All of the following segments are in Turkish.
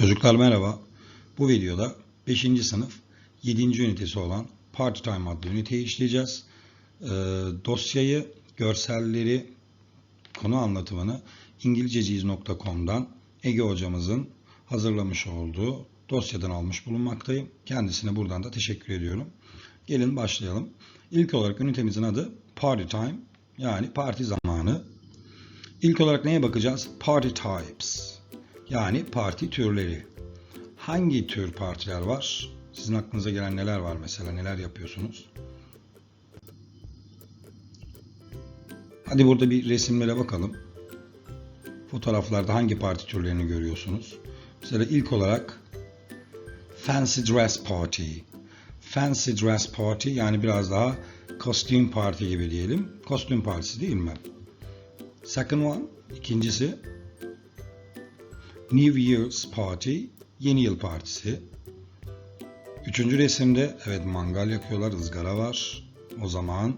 Çocuklar merhaba. Bu videoda 5. sınıf 7. ünitesi olan Party Time adlı üniteyi işleyeceğiz. Ee, dosyayı, görselleri, konu anlatımını İngilizceciyiz.com'dan Ege hocamızın hazırlamış olduğu dosyadan almış bulunmaktayım. Kendisine buradan da teşekkür ediyorum. Gelin başlayalım. İlk olarak ünitemizin adı Party Time yani parti zamanı. İlk olarak neye bakacağız? Party Types yani parti türleri. Hangi tür partiler var? Sizin aklınıza gelen neler var mesela? Neler yapıyorsunuz? Hadi burada bir resimlere bakalım. Fotoğraflarda hangi parti türlerini görüyorsunuz? Mesela ilk olarak Fancy Dress Party. Fancy Dress Party yani biraz daha kostüm parti gibi diyelim. Kostüm partisi değil mi? Second one, ikincisi New Year's Party, yeni yıl partisi. Üçüncü resimde evet mangal yakıyorlar, ızgara var. O zaman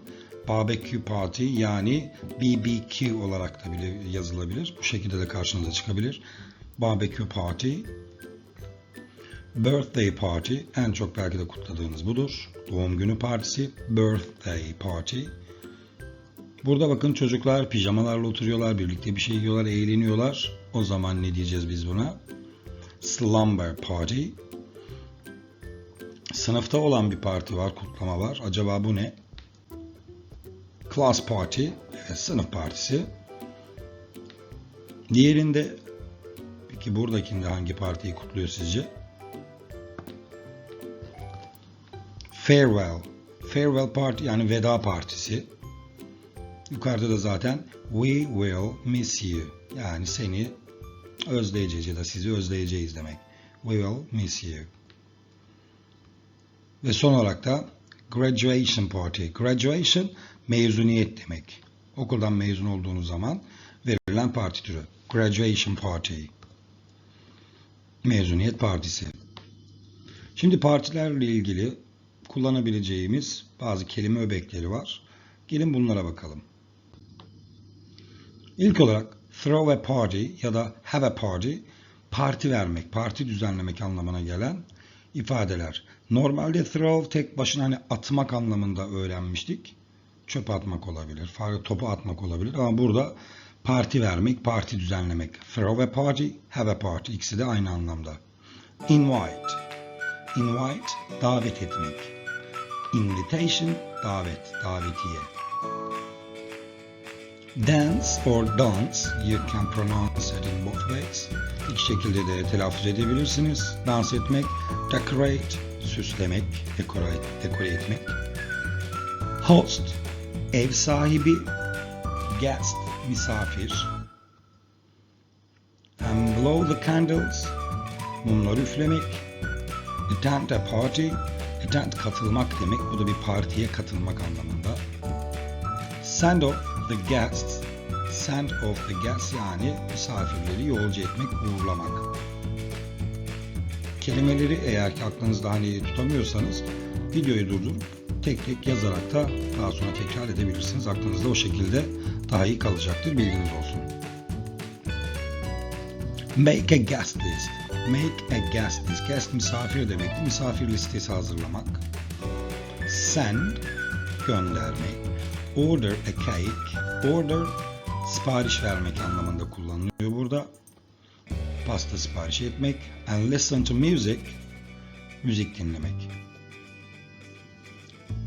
barbecue party yani BBQ olarak da bile yazılabilir. Bu şekilde de karşınıza çıkabilir. Barbecue party. Birthday party en çok belki de kutladığınız budur. Doğum günü partisi, birthday party. Burada bakın çocuklar pijamalarla oturuyorlar, birlikte bir şey yiyorlar, eğleniyorlar. O zaman ne diyeceğiz biz buna? Slumber party. Sınıfta olan bir parti var, kutlama var. Acaba bu ne? Class party. Evet, sınıf partisi. Diğerinde peki buradakinde hangi partiyi kutluyor sizce? Farewell. Farewell party yani veda partisi. Yukarıda da zaten we will miss you. Yani seni özleyeceğiz ya da sizi özleyeceğiz demek. We will miss you. Ve son olarak da graduation party. Graduation mezuniyet demek. Okuldan mezun olduğunuz zaman verilen parti türü. Graduation party. Mezuniyet partisi. Şimdi partilerle ilgili kullanabileceğimiz bazı kelime öbekleri var. Gelin bunlara bakalım. İlk olarak throw a party ya da have a party parti vermek, parti düzenlemek anlamına gelen ifadeler. Normalde throw tek başına hani atmak anlamında öğrenmiştik. Çöp atmak olabilir, farklı topu atmak olabilir ama burada parti vermek, parti düzenlemek. Throw a party, have a party ikisi de aynı anlamda. Invite. Invite davet etmek. Invitation davet, davetiye. Dance or dance, you can pronounce it in both ways. İki şekilde de telaffuz edebilirsiniz. Dans etmek, decorate, süslemek, dekore, dekore etmek. Host, ev sahibi, guest, misafir. And blow the candles, mumları üflemek. Attend a party, attend katılmak demek. Bu da bir partiye katılmak anlamında. Send off the guests, send off the guests yani misafirleri yolcu etmek, uğurlamak. Kelimeleri eğer ki aklınızda hani tutamıyorsanız videoyu durdurup tek tek yazarak da daha sonra tekrar edebilirsiniz. Aklınızda o şekilde daha iyi kalacaktır. Bilginiz olsun. Make a guest list. Make a guest list. Guest misafir demekti. Misafir listesi hazırlamak. Send göndermek. Order a cake. Order sipariş vermek anlamında kullanılıyor burada. Pasta sipariş etmek. And listen to music. Müzik dinlemek.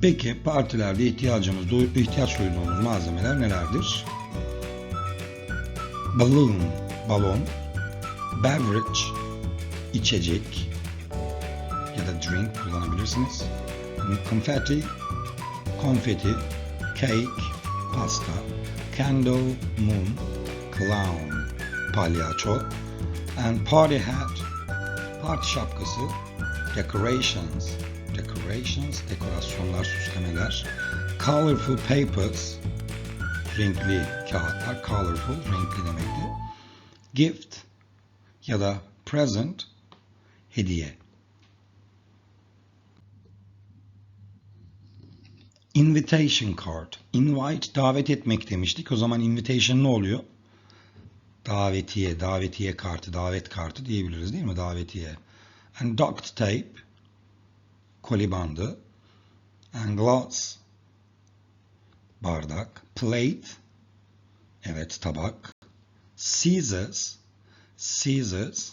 Peki partilerde ihtiyacımız, ihtiyaç duyduğumuz malzemeler nelerdir? Balloon, balon. Beverage, içecek ya da drink kullanabilirsiniz. Confetti, konfeti, cake, pasta, candle, mum, clown, palyaço, and party hat, parti şapkası, decorations, decorations, dekorasyonlar, süslemeler, colorful papers, renkli kağıtlar, colorful, renkli demekti, gift ya da present, hediye. Invitation card. Invite davet etmek demiştik. O zaman invitation ne oluyor? davetiye, davetiye kartı, davet kartı diyebiliriz değil mi? Davetiye. And duct tape, koli bandı. And glass, bardak. Plate, evet tabak. Scissors, scissors,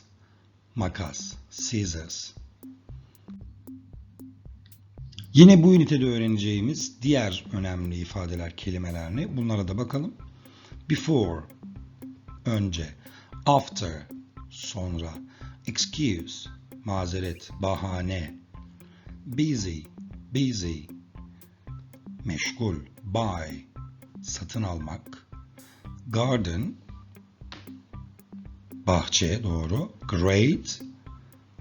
makas. Scissors. Yine bu ünitede öğreneceğimiz diğer önemli ifadeler, kelimeler ne? Bunlara da bakalım. Before, önce. After, sonra. Excuse, mazeret, bahane. Busy, busy. Meşgul, buy, satın almak. Garden, bahçe, doğru. Great,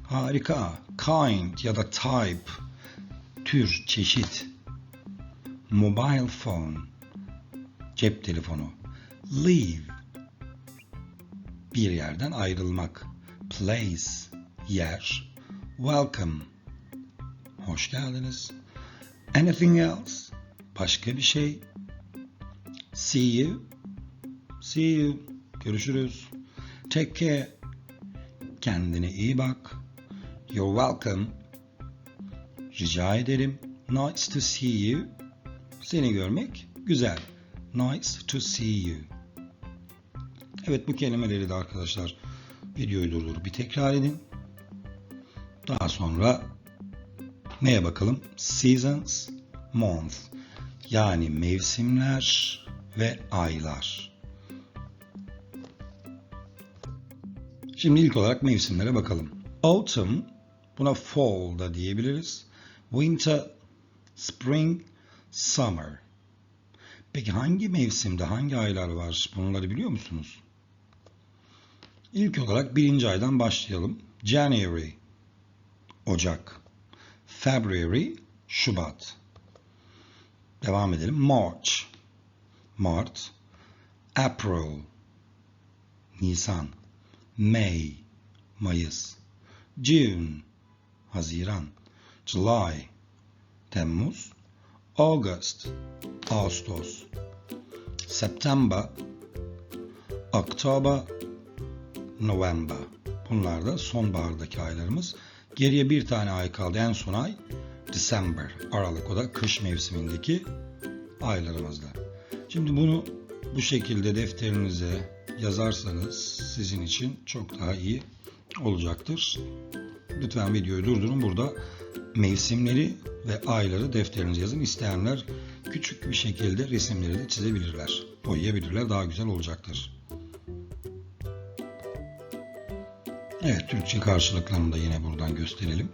harika. Kind ya da type, tür, çeşit. Mobile phone, cep telefonu. Leave, bir yerden ayrılmak. Place, yer. Welcome, hoş geldiniz. Anything else, başka bir şey. See you, see you, görüşürüz. Take care, kendine iyi bak. You're welcome, rica ederim. Nice to see you, seni görmek güzel. Nice to see you. Evet bu kelimeleri de arkadaşlar videoyu durdurup bir tekrar edin. Daha sonra neye bakalım? Seasons, month. Yani mevsimler ve aylar. Şimdi ilk olarak mevsimlere bakalım. Autumn, buna fall da diyebiliriz. Winter, spring, summer. Peki hangi mevsimde hangi aylar var? Bunları biliyor musunuz? İlk olarak birinci aydan başlayalım. January, Ocak. February, Şubat. Devam edelim. March, Mart. April, Nisan. May, Mayıs. June, Haziran. July, Temmuz. August, Ağustos. September, October, November. Bunlar da sonbahardaki aylarımız. Geriye bir tane ay kaldı. En son ay December. Aralık o da kış mevsimindeki aylarımızda. Şimdi bunu bu şekilde defterinize yazarsanız sizin için çok daha iyi olacaktır. Lütfen videoyu durdurun. Burada mevsimleri ve ayları defterinize yazın. İsteyenler küçük bir şekilde resimleri de çizebilirler. Boyayabilirler. Daha güzel olacaktır. Evet, Türkçe karşılıklarını da yine buradan gösterelim.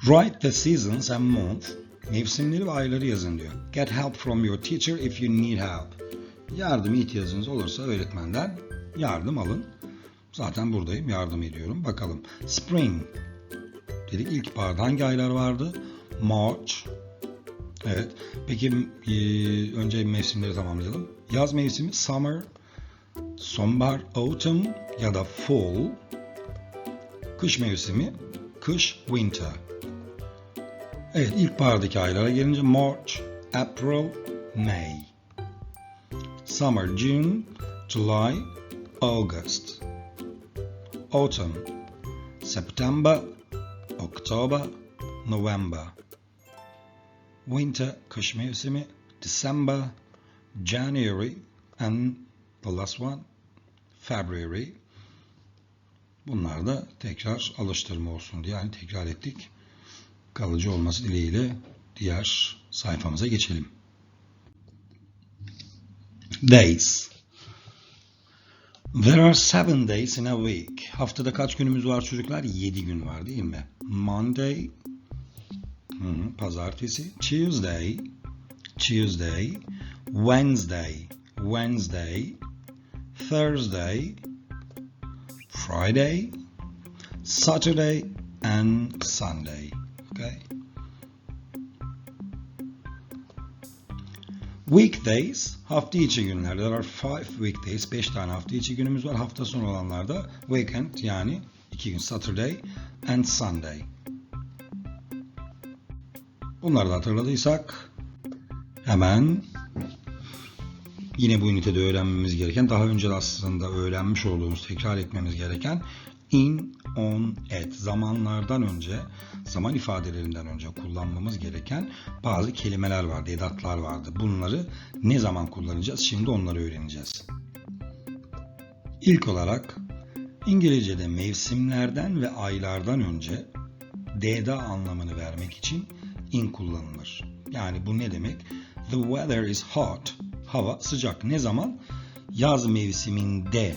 Write the seasons and month. Mevsimleri ve ayları yazın diyor. Get help from your teacher if you need help. Yardım ihtiyacınız olursa öğretmenden yardım alın. Zaten buradayım, yardım ediyorum. Bakalım. Spring. Dedik ilkbaharda hangi aylar vardı? March. Evet. Peki e, önce mevsimleri tamamlayalım. Yaz mevsimi summer, sonbahar autumn ya da fall. Kış mevsimi kış winter. Evet ilkbahardaki aylara gelince March, April, May. Summer, June, July, August. Autumn, September, October, November. Winter, kış mevsimi, December, January, and the last one, February. Bunlar da tekrar alıştırma olsun diye yani tekrar ettik. Kalıcı olması dileğiyle diğer sayfamıza geçelim. Days. There are seven days in a week. Haftada kaç günümüz var çocuklar? Yedi gün var değil mi? Monday, pazartesi, Tuesday, Tuesday, Wednesday, Wednesday, Thursday, Friday, Saturday, and Sunday. Okay. Weekdays, hafta içi günler. There are five weekdays, beş tane hafta içi günümüz var. Hafta sonu olanlarda weekend yani iki gün Saturday and Sunday. Bunları da hatırladıysak Hemen yine bu ünitede öğrenmemiz gereken, daha önce de aslında öğrenmiş olduğumuz, tekrar etmemiz gereken in, on, at zamanlardan önce, zaman ifadelerinden önce kullanmamız gereken bazı kelimeler vardı, edatlar vardı. Bunları ne zaman kullanacağız? Şimdi onları öğreneceğiz. İlk olarak İngilizce'de mevsimlerden ve aylardan önce D'da anlamını vermek için in kullanılır. Yani bu ne demek? The weather is hot. Hava sıcak. Ne zaman? Yaz mevsiminde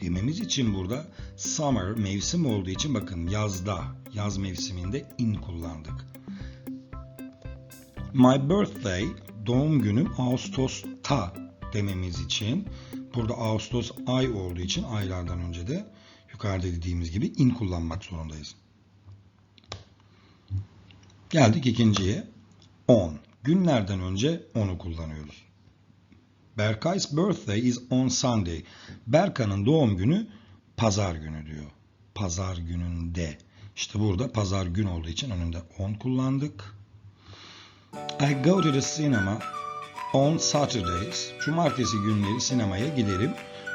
dememiz için burada summer mevsim olduğu için bakın yazda, yaz mevsiminde in kullandık. My birthday, doğum günüm Ağustos'ta dememiz için burada Ağustos ay olduğu için aylardan önce de yukarıda dediğimiz gibi in kullanmak zorundayız. Geldik ikinciye. On. Günlerden önce onu kullanıyoruz. Berkay's birthday is on Sunday. Berka'nın doğum günü pazar günü diyor. Pazar gününde. İşte burada pazar gün olduğu için önünde on kullandık. I go to the cinema on Saturdays. Cumartesi günleri sinemaya giderim.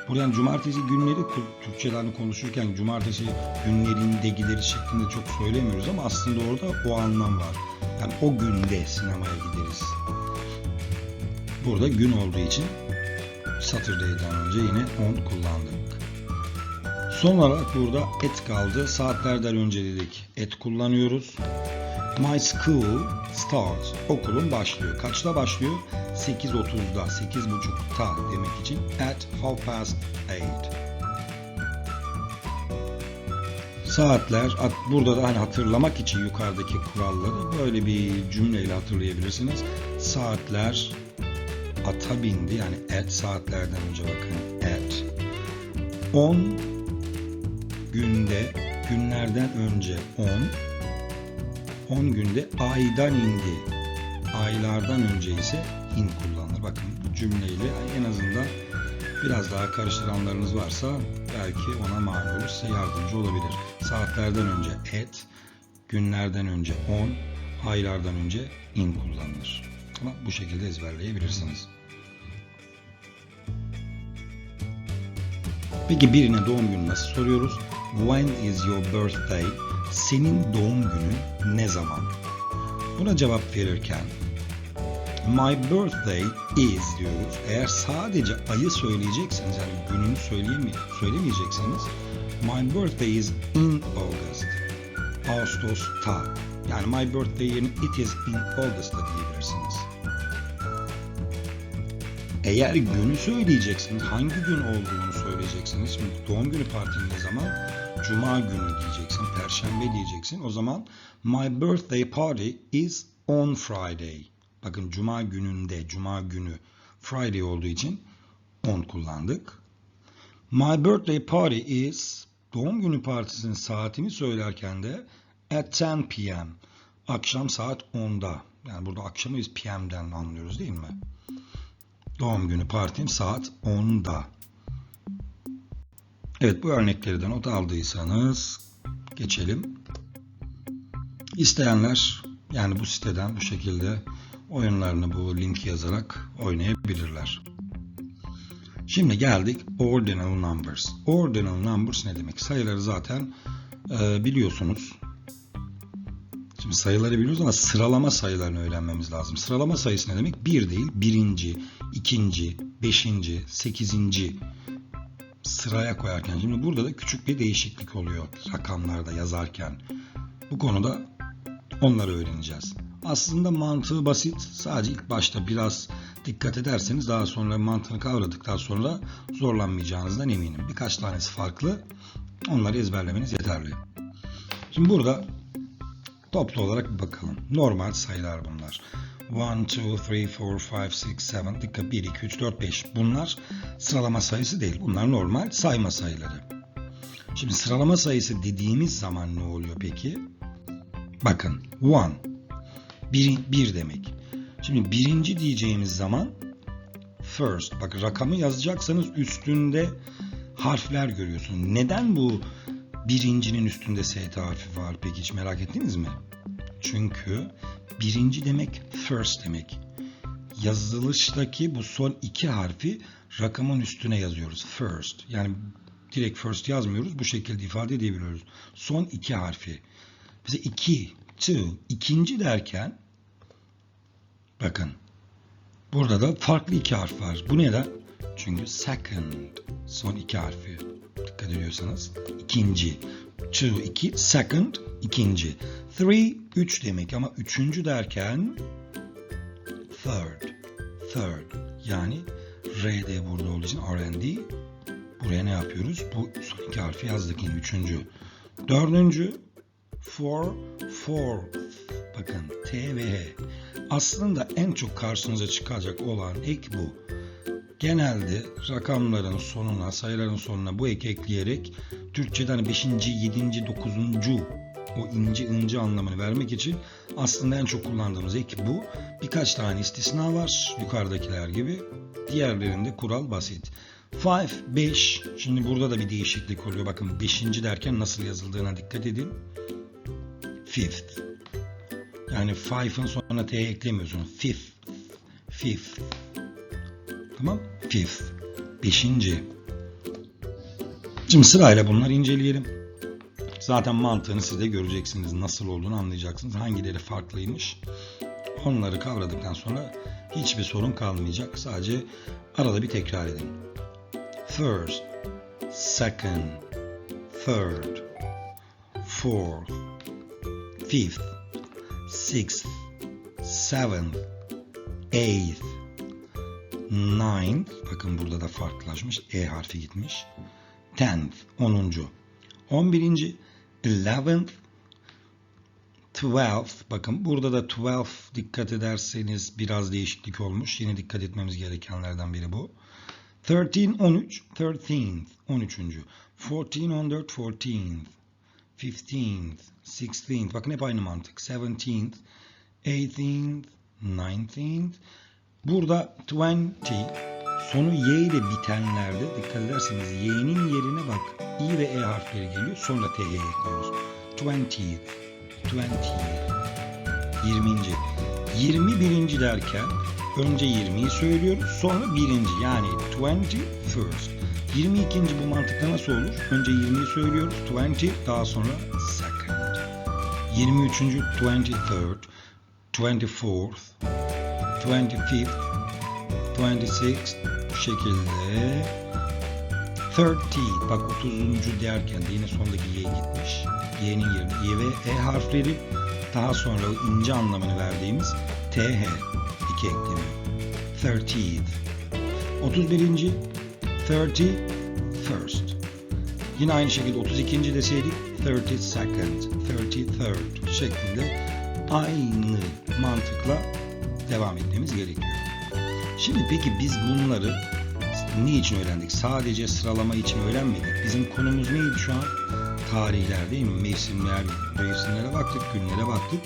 Buradan cumartesi günleri Türkçeden konuşurken cumartesi günlerinde gideriz şeklinde çok söylemiyoruz ama aslında orada o anlam var. Yani o günde sinemaya gideriz. Burada gün olduğu için Saturday'den önce yine on kullandık. Son olarak burada et kaldı. Saatlerden önce dedik et kullanıyoruz. My school starts. Okulum başlıyor. Kaçta başlıyor? 8.30'da, 8.30'ta demek için at half past 8. Saatler, burada da hani hatırlamak için yukarıdaki kuralları böyle bir cümleyle hatırlayabilirsiniz. Saatler ata bindi yani at saatlerden önce bakın at. 10 günde, günlerden önce 10, 10 günde aydan indi. Aylardan önce ise in kullanılır. Bakın bu cümleyle en azından biraz daha karıştıranlarınız varsa belki ona mani olur, size yardımcı olabilir. Saatlerden önce at, günlerden önce on, aylardan önce in kullanılır. Ama bu şekilde ezberleyebilirsiniz. Peki birine doğum günü nasıl soruyoruz? When is your birthday? Senin doğum günün ne zaman? Buna cevap verirken My birthday is diyoruz. Eğer sadece ayı söyleyecekseniz yani gününü söyleyeme söylemeyecekseniz My birthday is in August. Ağustos'ta. Yani my birthday yerine it is in August'ta diyebilirsiniz. Eğer günü söyleyeceksiniz, hangi gün olduğunu söyleyeceksiniz. Şimdi doğum günü partin ne zaman? Cuma günü diyeceksin, Perşembe diyeceksin. O zaman my birthday party is on Friday. Bakın cuma gününde, cuma günü Friday olduğu için on kullandık. My birthday party is doğum günü partisinin saatini söylerken de at 10 p.m. Akşam saat 10'da. Yani burada akşamı biz pm'den anlıyoruz değil mi? Doğum günü partim saat 10'da. Evet bu örnekleri de not aldıysanız geçelim. İsteyenler yani bu siteden bu şekilde oyunlarını bu linki yazarak oynayabilirler. Şimdi geldik ordinal numbers. Ordinal numbers ne demek? Sayıları zaten e, biliyorsunuz. Şimdi sayıları biliyoruz ama sıralama sayılarını öğrenmemiz lazım. Sıralama sayısı ne demek? Bir değil, birinci, ikinci, beşinci, sekizinci sıraya koyarken. Şimdi burada da küçük bir değişiklik oluyor rakamlarda yazarken. Bu konuda onları öğreneceğiz. Aslında mantığı basit. Sadece ilk başta biraz dikkat ederseniz daha sonra mantığını kavradıktan sonra zorlanmayacağınızdan eminim. Birkaç tanesi farklı. Onları ezberlemeniz yeterli. Şimdi burada toplu olarak bir bakalım. Normal sayılar bunlar. 1, 2, 3, 4, 5, 6, 7. Dikkat 1, 2, 3, 4, 5. Bunlar sıralama sayısı değil. Bunlar normal sayma sayıları. Şimdi sıralama sayısı dediğimiz zaman ne oluyor peki? Bakın 1 bir, bir demek. Şimdi birinci diyeceğimiz zaman first. Bak rakamı yazacaksanız üstünde harfler görüyorsunuz. Neden bu birincinin üstünde ST harfi var peki hiç merak ettiniz mi? Çünkü birinci demek first demek. yazılıştaki bu son iki harfi rakamın üstüne yazıyoruz. First. Yani direkt first yazmıyoruz. Bu şekilde ifade edebiliyoruz. Son iki harfi. Bize iki, two, ikinci derken bakın burada da farklı iki harf var. Bu neden? Çünkü second son iki harfi. Dikkat ediyorsanız ikinci. Two, iki, second, ikinci. Three, üç demek ama üçüncü derken third, third. Yani R de burada olduğu için R&D. Buraya ne yapıyoruz? Bu son iki harfi yazdık yine üçüncü. Dördüncü for, fourth. Bakın T ve H. Aslında en çok karşınıza çıkacak olan ek bu. Genelde rakamların sonuna, sayıların sonuna bu ek ekleyerek Türkçe'de hani 5. 7. 9. o ince ince anlamını vermek için aslında en çok kullandığımız ek bu. Birkaç tane istisna var yukarıdakiler gibi. Diğerlerinde kural basit. Five, 5. Şimdi burada da bir değişiklik oluyor. Bakın 5. derken nasıl yazıldığına dikkat edin. Fifth. Yani five'ın sonuna t eklemiyorsun. Fifth. Fifth. Tamam? Fifth. Beşinci. Şimdi sırayla bunları inceleyelim. Zaten mantığını siz de göreceksiniz. Nasıl olduğunu anlayacaksınız. Hangileri farklıymış. Onları kavradıktan sonra hiçbir sorun kalmayacak. Sadece arada bir tekrar edin. First, second, third, fourth, fifth, sixth, seventh, eighth, ninth, bakın burada da farklılaşmış, E harfi gitmiş. Tenth, onuncu. On birinci, eleventh, twelfth, bakın burada da twelfth dikkat ederseniz biraz değişiklik olmuş. Yine dikkat etmemiz gerekenlerden biri bu. 13, 13, 13th, 13. 14, 14, 14th. 15th, 16th, bakın hep aynı mantık. 17th, 18th, 19th. Burada 20, sonu y ile bitenlerde dikkat ederseniz y'nin yerine bak i ve e harfleri geliyor. Sonra t'ye ekliyoruz. 20th, 20th, 20. 21. derken önce 20'yi söylüyoruz sonra birinci yani 21st. 22. bu mantıkta nasıl olur? Önce 20'yi söylüyoruz. 20 daha sonra second. 23. 23rd, 24th, 25th, 26th bu şekilde 30 bak 30. derken de yine sondaki y gitmiş. Y'nin yerine y ve e harfleri daha sonra o ince anlamını verdiğimiz th iki ekleniyor. 30th. 31. 31st. Yine aynı şekilde 32. deseydik 32nd, 33rd şeklinde aynı mantıkla devam etmemiz gerekiyor. Şimdi peki biz bunları niçin öğrendik? Sadece sıralama için öğrenmedik. Bizim konumuz neydi şu an? Tarihler değil mi? Mevsimler, mevsimlere baktık, günlere baktık.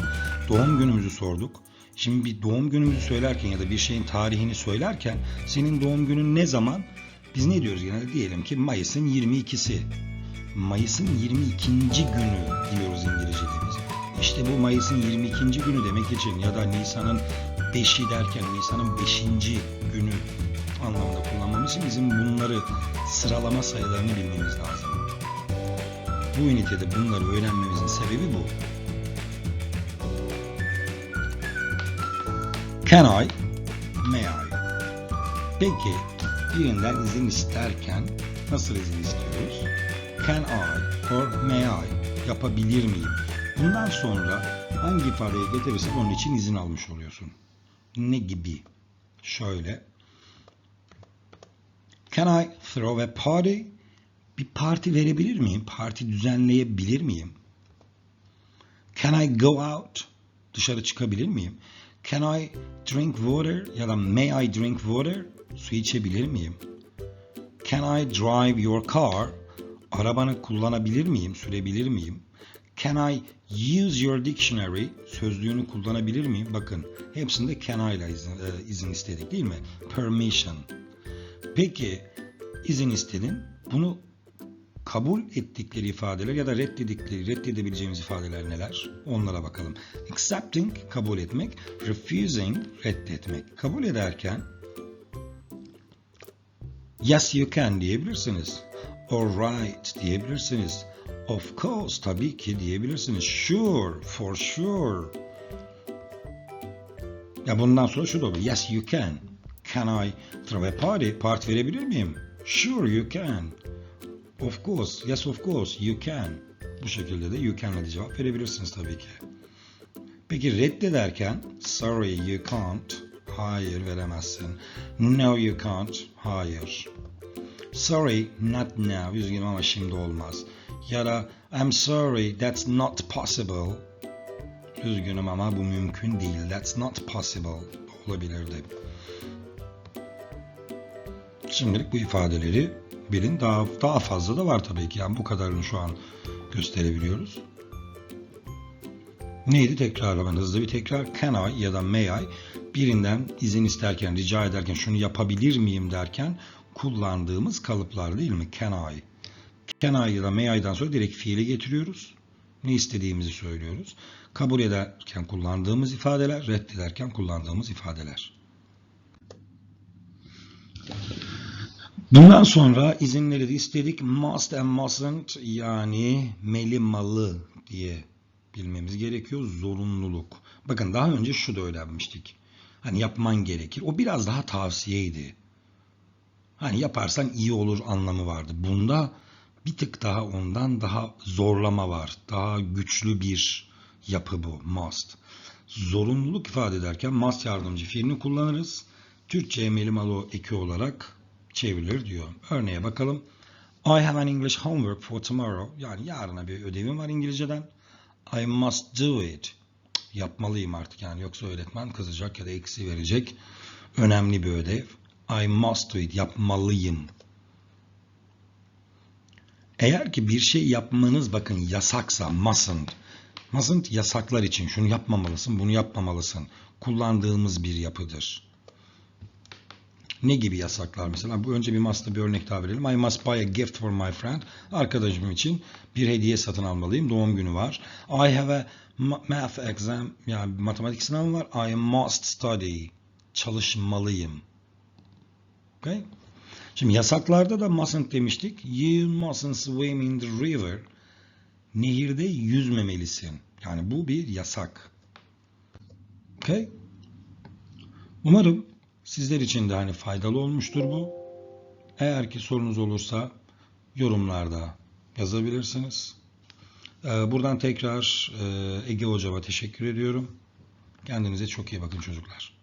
Doğum günümüzü sorduk. Şimdi bir doğum günümüzü söylerken ya da bir şeyin tarihini söylerken senin doğum günün ne zaman? Biz ne diyoruz genelde? Diyelim ki Mayıs'ın 22'si. Mayıs'ın 22. günü diyoruz İngilizce'de biz. İşte bu Mayıs'ın 22. günü demek için ya da Nisan'ın 5'i derken Nisan'ın 5. günü anlamında kullanmamız için bizim bunları sıralama sayılarını bilmemiz lazım. Bu ünitede bunları öğrenmemizin sebebi bu. Can I? May I? Peki birinden izin isterken nasıl izin istiyoruz? Can I or may I? Yapabilir miyim? Bundan sonra hangi ifadeyi getirirsen onun için izin almış oluyorsun. Ne gibi? Şöyle. Can I throw a party? Bir parti verebilir miyim? Parti düzenleyebilir miyim? Can I go out? Dışarı çıkabilir miyim? Can I drink water? Ya da may I drink water? Su içebilir miyim? Can I drive your car? Arabanı kullanabilir miyim? Sürebilir miyim? Can I use your dictionary? Sözlüğünü kullanabilir miyim? Bakın hepsinde can I ile izin, e, izin istedik değil mi? Permission. Peki izin istedin. Bunu kabul ettikleri ifadeler ya da reddedikleri, reddedebileceğimiz ifadeler neler? Onlara bakalım. Accepting, kabul etmek. Refusing, reddetmek. Kabul ederken yes you can diyebilirsiniz. Alright diyebilirsiniz. Of course, tabii ki diyebilirsiniz. Sure, for sure. Ya bundan sonra şu da olur. Yes you can. Can I throw a party? Parti verebilir miyim? Sure you can. Of course. Yes of course you can. Bu şekilde de you can'la cevap verebilirsiniz tabii ki. Peki reddederken sorry you can't. Hayır veremezsin. No you can't. Hayır. Sorry not now. Üzgünüm ama şimdi olmaz. Ya da I'm sorry that's not possible. Üzgünüm ama bu mümkün değil. That's not possible. Olabilirdi. Şimdilik bu ifadeleri bilin. Daha daha fazla da var tabii ki. Yani bu kadarını şu an gösterebiliyoruz. Neydi tekrar hemen hızlı bir tekrar. Can I ya da may I birinden izin isterken, rica ederken şunu yapabilir miyim derken kullandığımız kalıplar değil mi? Can I. Can I ya da may I'dan sonra direkt fiili getiriyoruz. Ne istediğimizi söylüyoruz. Kabul ederken kullandığımız ifadeler, reddederken kullandığımız ifadeler. Bundan sonra izinleri de istedik. Must and mustn't yani meli malı diye bilmemiz gerekiyor. Zorunluluk. Bakın daha önce şu da öğrenmiştik. Hani yapman gerekir. O biraz daha tavsiyeydi. Hani yaparsan iyi olur anlamı vardı. Bunda bir tık daha ondan daha zorlama var. Daha güçlü bir yapı bu. Must. Zorunluluk ifade ederken must yardımcı fiilini kullanırız. Türkçe emeli malı eki olarak çevrilir diyor. Örneğe bakalım. I have an English homework for tomorrow. Yani yarına bir ödevim var İngilizceden. I must do it. Yapmalıyım artık yani yoksa öğretmen kızacak ya da eksi verecek. Önemli bir ödev. I must do it. Yapmalıyım. Eğer ki bir şey yapmanız bakın yasaksa mustn't. Mustn't yasaklar için şunu yapmamalısın, bunu yapmamalısın. Kullandığımız bir yapıdır. Ne gibi yasaklar mesela? Bu önce bir must'a bir örnek daha verelim. I must buy a gift for my friend. Arkadaşım için bir hediye satın almalıyım. Doğum günü var. I have a math exam. Yani matematik sınavı var. I must study. Çalışmalıyım. Okay? Şimdi yasaklarda da mustn't demiştik. You mustn't swim in the river. Nehirde yüzmemelisin. Yani bu bir yasak. Okay? Umarım sizler için de hani faydalı olmuştur bu. Eğer ki sorunuz olursa yorumlarda yazabilirsiniz. Ee, Buradan tekrar e, Ege Hocama teşekkür ediyorum. Kendinize çok iyi bakın çocuklar.